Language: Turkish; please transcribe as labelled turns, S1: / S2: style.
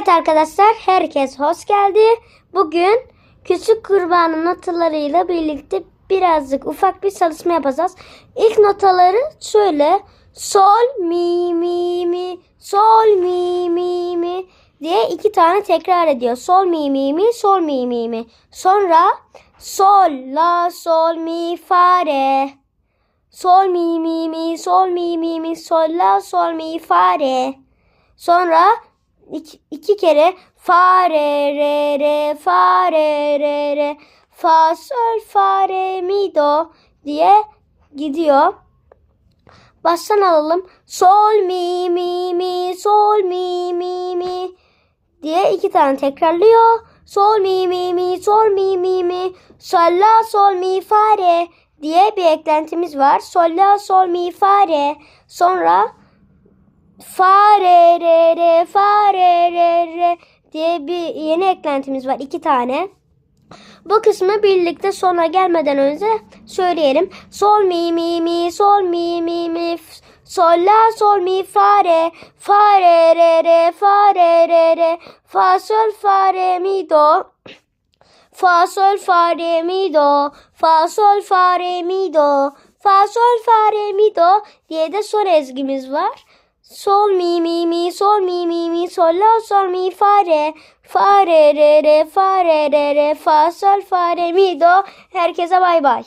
S1: Evet arkadaşlar herkes hoş geldi. Bugün küçük kurbanın notalarıyla birlikte birazcık ufak bir çalışma yapacağız. İlk notaları şöyle sol mi mi mi sol mi mi mi diye iki tane tekrar ediyor. Sol mi mi mi sol mi mi mi. Sonra sol la sol mi fa re. Sol mi mi mi sol mi mi mi sol la sol mi fa re. Sonra iki, iki kere fa re re re fa re re re fa sol fa re mi do diye gidiyor. Baştan alalım. Sol mi mi mi sol mi mi mi diye iki tane tekrarlıyor. Sol mi mi mi sol mi mi mi sol la sol mi fa re diye bir eklentimiz var. Sol la sol mi fa re. Sonra fa re re re fa diye bir yeni eklentimiz var. iki tane. Bu kısmı birlikte sona gelmeden önce söyleyelim. Sol mi mi mi sol mi mi mi sol la sol mi fa re fa re re re fa re re re fa sol fa re mi do fa sol fa re mi do fa sol fa re mi do fa sol fa re mi do diye de son ezgimiz var. Sol mi mi mi sol mi mi mi sol la sol mi fa re fa re re re fa re re re fa sol fa re mi do herkese bay bay.